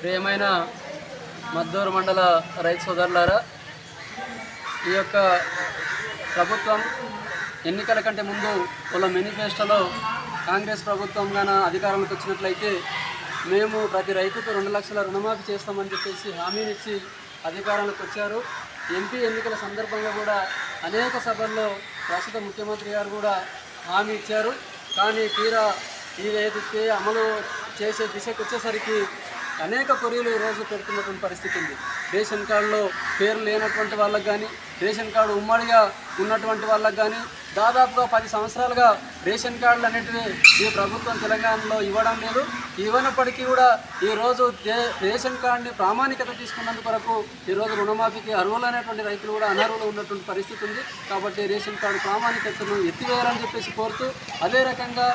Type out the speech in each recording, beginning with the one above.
ప్రియమైన మద్దూరు మండల రైతు సోదరులారా ఈ యొక్క ప్రభుత్వం ఎన్నికల కంటే ముందు వాళ్ళ మేనిఫెస్టోలో కాంగ్రెస్ ప్రభుత్వం గాన అధికారంలోకి వచ్చినట్లయితే మేము ప్రతి రైతుకు రెండు లక్షల రుణమాఫీ చేస్తామని చెప్పేసి హామీనిచ్చి అధికారంలోకి వచ్చారు. ఎంపీ ఎన్నికల సందర్భంగా కూడా అనేక సభల్లో ప్రస్తుత ముఖ్యమంత్రి గారు కూడా హామీ ఇచ్చారు. కానీ తీరా ఇది అమలు చేసే దిశకు వచ్చేసరికి అనేక కొరీలు రోజు పెడుతున్నటువంటి పరిస్థితి ఉంది. రేషన్ కార్డులో పేరు లేనటువంటి వాళ్ళకు కానీ రేషన్ కార్డు ఉమ్మడిగా ఉన్నటువంటి వాళ్ళకు కానీ దాదాపుగా పది సంవత్సరాలుగా రేషన్ కార్డులు అనేటివి ఈ ప్రభుత్వం తెలంగాణలో ఇవ్వడం లేదు. ఇవ్వనప్పటికీ కూడా ఈరోజు రేషన్ కార్డుని ప్రామాణికత తీసుకున్నందుకు వరకు ఈరోజు రుణమాఫీకి అర్హులైనటువంటి రైతులు కూడా అనర్హులు ఉన్నటువంటి పరిస్థితి ఉంది. కాబట్టి రేషన్ కార్డు ప్రామాణికతను ఎత్తివేయాలని చెప్పేసి కోరుతూ అదే రకంగా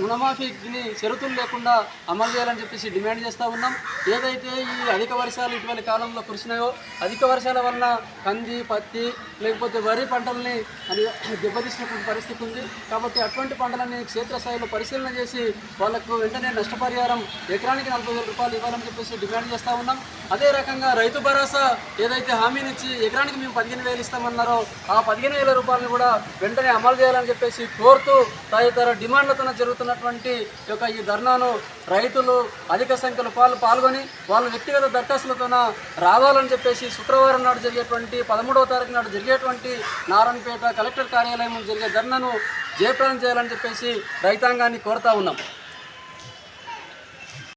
రుణమాఫీని షరతులు లేకుండా అమలు చేయాలని చెప్పేసి డిమాండ్ చేస్తూ ఉన్నాం. ఏదైతే ఈ అధిక వర్షాలు ఇటీవలి కాలంలో కురిసినాయో అధిక వర్షాల వలన కంది పత్తి లేకపోతే వరి పంటల్ని అది దెబ్బతీసినటువంటి పరిస్థితి ఉంది. కాబట్టి అటువంటి పంటలని క్షేత్రస్థాయిలో పరిశీలన చేసి వాళ్ళకు వెంటనే నష్టపరిహారం ఎకరానికి నలభై వేల రూపాయలు ఇవ్వాలని చెప్పేసి డిమాండ్ చేస్తూ ఉన్నాం. అదే రకంగా రైతు భరోసా ఏదైతే హామీనిచ్చి ఎకరానికి మేము పదిహేను వేలు ఇస్తామన్నారో ఆ పదిహేను వేల రూపాయలను కూడా వెంటనే అమలు చేయాలని చెప్పేసి కోరుతూ తదితర డిమాండ్లతో జరుగుతున్నటువంటి యొక్క ఈ ధర్నాను రైతులు అధిక సంఖ్యలో పాలు పాల్గొని వాళ్ళ వ్యక్తిగత దరఖాస్తులతోన రావాలని చెప్పేసి శుక్రవారం నాడు జరిగేటువంటి పదమూడవ తారీఖు నాడు జరిగేటువంటి నారాయణపేట కలెక్టర్ కార్యాలయం కార్యాలయం జరిగే ధర్నను జయప్రదం చేయాలని చెప్పేసి రైతాంగాన్ని కోరుతా ఉన్నాం.